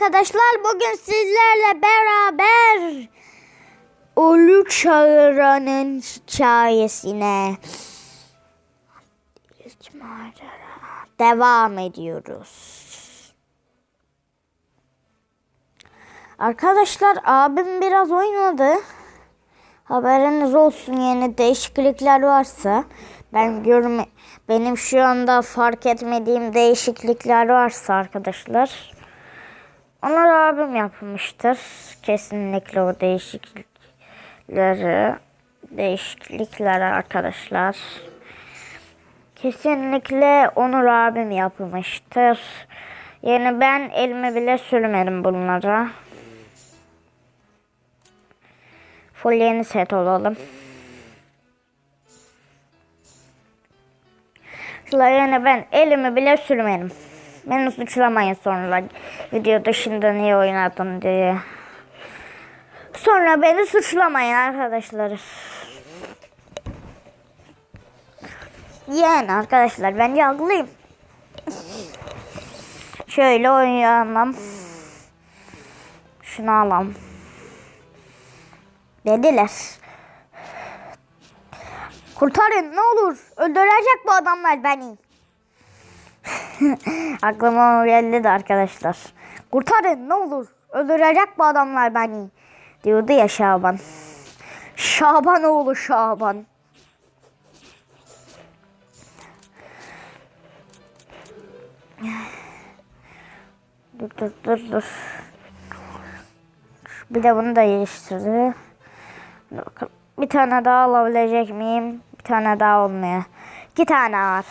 Arkadaşlar bugün sizlerle beraber Ulu Çağıran'ın hikayesine devam ediyoruz. Arkadaşlar abim biraz oynadı. Haberiniz olsun yeni değişiklikler varsa ben görme benim şu anda fark etmediğim değişiklikler varsa arkadaşlar Onur abim yapmıştır. Kesinlikle o değişiklikleri değişiklikleri arkadaşlar. Kesinlikle Onur abim yapmıştır. Yani ben elime bile sürmedim bunlara. Full yeni set olalım. Yani ben elimi bile sürmedim. Beni suçlamayın sonra video dışında niye oynadın diye. Sonra beni suçlamayın arkadaşlar. Yani arkadaşlar ben haklıyım. Şöyle oynayalım. Şunu alalım. Dediler. Kurtarın ne olur. Öldürecek bu adamlar beni. Aklıma geldi de arkadaşlar. Kurtarın ne olur. Öldürecek bu adamlar beni. Diyordu ya Şaban. Şaban oğlu Şaban. Dur dur dur dur. Bir de bunu da geliştirdi. Bir tane daha alabilecek miyim? Bir tane daha olmuyor. İki tane var.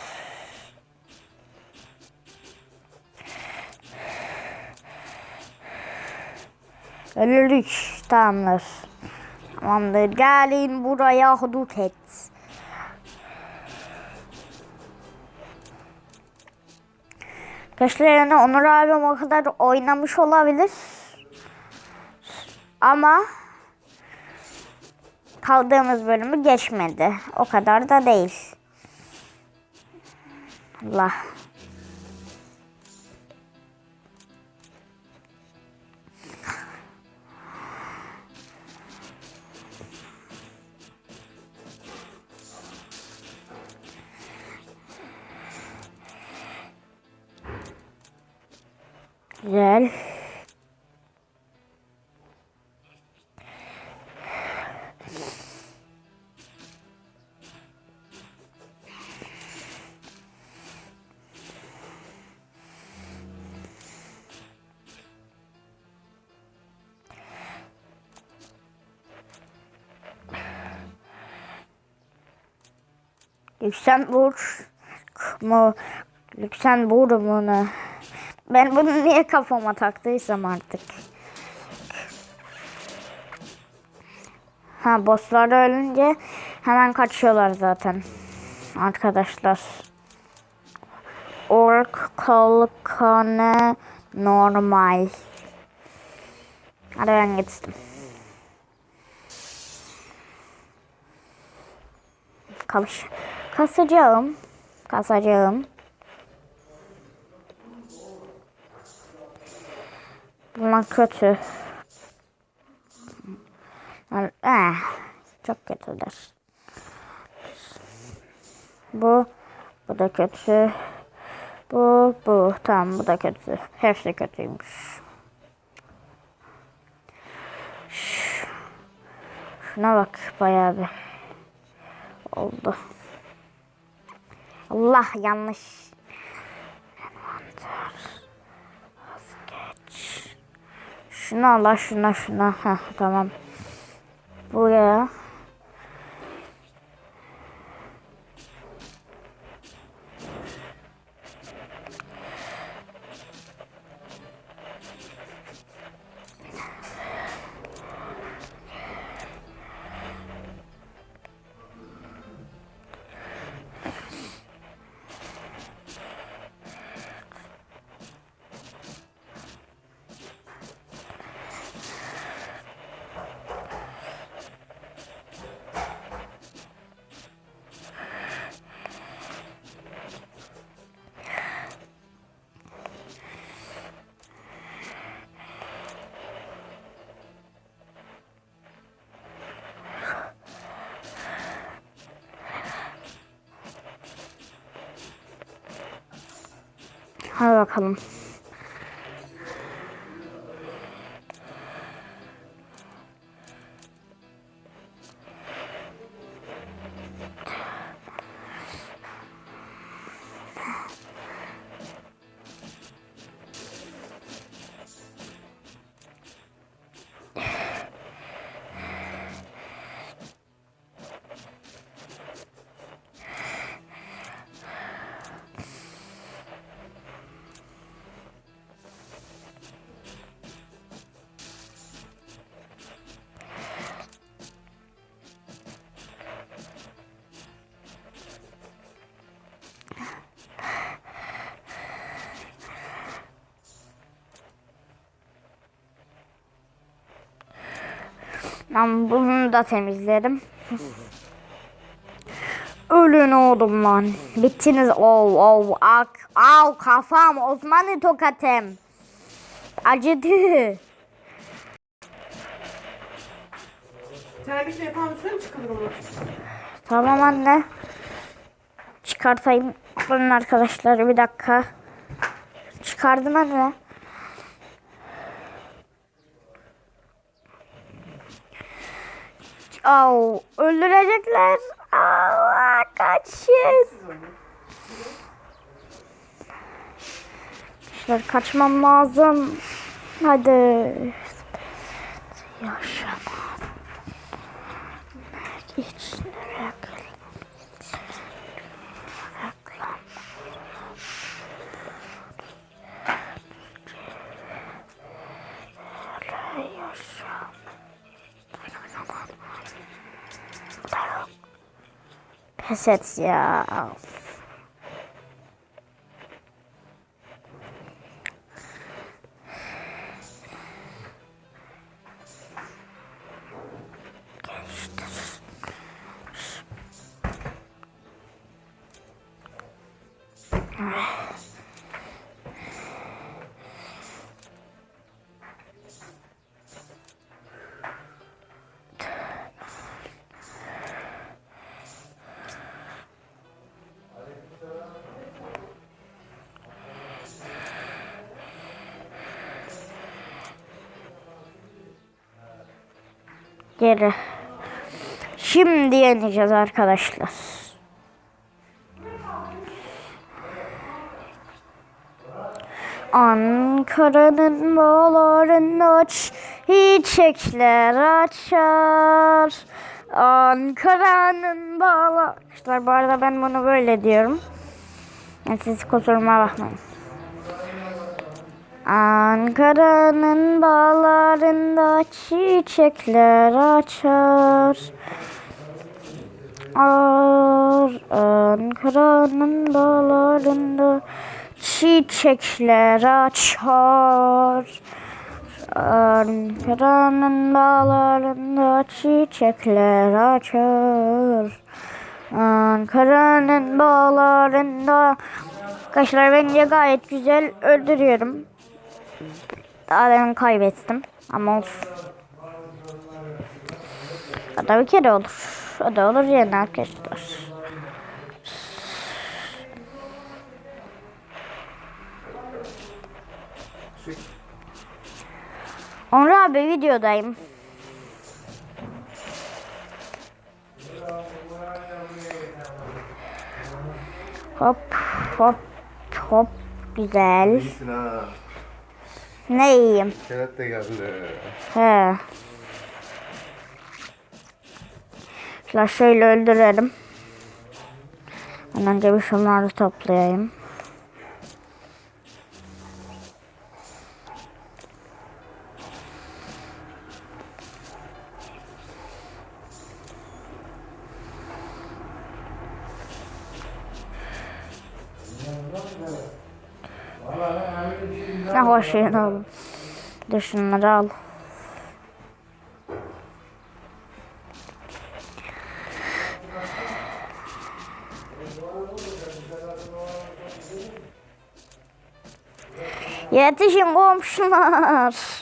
Öldük. Tamamdır. Tamamdır. Gelin buraya hudut et. Arkadaşlar Onur abim o kadar oynamış olabilir. Ama kaldığımız bölümü geçmedi. O kadar da değil. Allah. Güzel. Lüksemburg mu? Lüksemburg mu ne? Ben bunu niye kafama taktıysam artık. Ha bosslar ölünce hemen kaçıyorlar zaten. Arkadaşlar. Ork kalkanı normal. Hadi ben geçtim. Kamış. Kasacağım. Kasacağım. Bunlar kötü. Yani, eh, çok kötüler. Bu, bu da kötü. Bu, bu, tamam bu da kötü. Hepsi kötüymüş. Şuna bak bayağı bir oldu. Allah yanlış. Şunu al şuna şuna. Heh, tamam. Buraya. Hadi bakalım. Ben bunu da temizledim. Ölün oğlum lan. Bittiniz. Oh oh ak. Au kafam. Osmanlı tokatım. Acıdı. Terlikle yapar mısın? Çıkalım mı? Tamam anne. Çıkartayım. Durun arkadaşlar bir dakika. Çıkardım anne. Au, öldürecekler. Allah kaçın. Arkadaşlar kaçmam lazım. Hadi. Yaşama. Pes et ya. Geri. Şimdi yeneceğiz arkadaşlar. Ankara'nın bağlarında çiçekler açar. Ankara'nın bağlar... Arkadaşlar bu arada ben bunu böyle diyorum. Yani siz kusuruma bakmayın. Ankara'nın bağlarında çiçekler açar. Ar, Ankara'nın bağlarında çiçekler açar. Ankara'nın bağlarında çiçekler açar. Ankara'nın bağlarında Arkadaşlar bence gayet güzel öldürüyorum. Daha demin kaybettim. Ama olsun. O da bir kere olur. O da olur yani arkadaşlar. Onur abi videodayım. Hop hop hop güzel. İyisin ha. Ne yiyeyim? Kenet de geldi. He. Şöyle şöyle öldürelim. Ben önce bir şunları toplayayım. Ne hoş şey oğlum. Dur şunları al. Yetişin komşular.